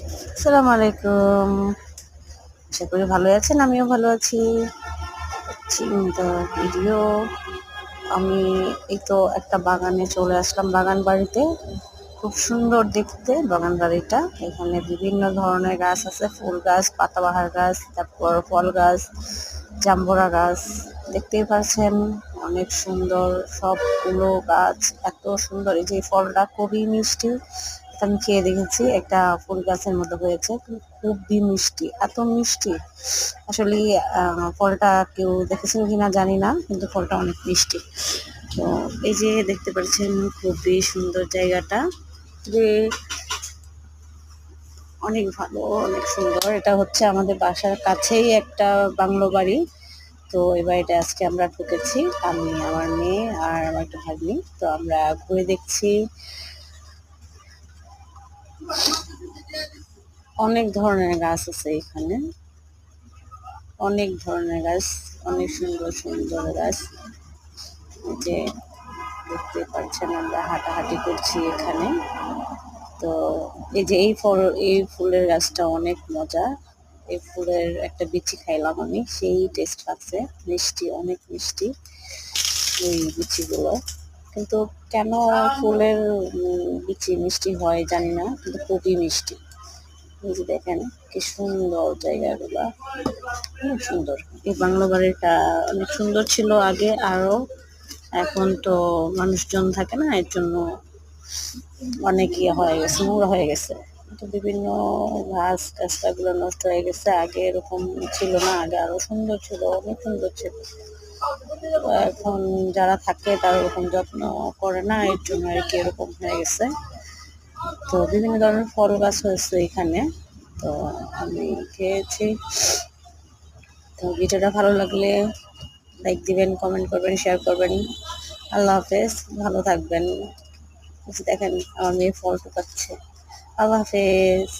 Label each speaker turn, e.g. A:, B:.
A: আসসালামু আলাইকুম। আশা করি ভালো আছেন, আমিও ভালো আছি। চিন্তা ভিডিও। আমি এই তো একটা বাগানে চলে আসলাম, বাগান বাড়িতে। খুব সুন্দর দেখতে বাগান বাড়িটা। এখানে বিভিন্ন ধরনের গাছ আছে, ফুল গাছ, পাতাবাহার গাছ, তারপর ফল গাছ, জাম্বুরা গাছ। দেখতেই পাচ্ছেন অনেক সুন্দর সবগুলো গাছ, এত সুন্দর। এই যে ফলটা খুবই মিষ্টি আমি খেয়ে দেখেছি, একটা ফুল গাছের মতো হয়েছে খুবই মিষ্টি, এত মিষ্টি। আসলে ফলটা কেউ দেখেছেন কিনা জানি না, কিন্তু ফলটা অনেক মিষ্টি। তো এই যে দেখতে পাচ্ছেন, খুবই সুন্দর জায়গাটা। যে অনেক ভালো, অনেক সুন্দর। এটা হচ্ছে আমাদের বাসার কাছেই একটা বাংলো বাড়ি। তো এই বাড়িটা আজকে আমরা ঢুকেছি, আমি, আমার মেয়ে আর আমার একটা ভাগ্নি। তো আমরা ঘুরে দেখছি অনেক ধরনের গাছ আছে এখানে। অনেক ধরনের গাছ, অনেক সুন্দর সুন্দর গাছ। যে দেখতে পাচ্ছেন আমরা হাঁটাহাঁটি করছি এখানে। তো এই যে এই ফল, এই ফুলের গাছটা অনেক মজা। এই ফুলের একটা বিচি খাইলাম আমি, সেই টেস্ট পাচ্ছে। মিষ্টি, অনেক মিষ্টি ওই বিচিগুলো। কিন্তু কেন ফুলের বিচি মিষ্টি হয়, জানি না, কিন্তু খুবই মিষ্টি। এই যে দেখেন, কি সুন্দর জায়গাগুলা। অনেক সুন্দর। এই বাংলা বাড়িটা অনেক সুন্দর ছিল আগে আরও এখন তো মানুষজন থাকে না, এর জন্য অনেক ইয়ে হয়ে গেছে, নোংরা হয়ে গেছে। তো বিভিন্ন ঘাস গাছটাগুলো নষ্ট হয়ে গেছে, আগে এরকম ছিল না, আগে আরও সুন্দর ছিল, অনেক সুন্দর ছিল। এখন যারা থাকে তারা ওরকম যত্ন করে না, এর জন্য আর কি এরকম হয়ে গেছে। তো বিভিন্ন ধরনের ফল গাছ হয়েছে এখানে। তো আমি খেয়েছি। তো ভিডিওটা ভালো লাগলে লাইক দিবেন কমেন্ট করবেন শেয়ার করবেন। আল্লাহ হাফেজ, ভালো থাকবেন। দেখেন আমার মেয়ে ফল টুকাচ্ছে। আল্লাহ হাফেজ।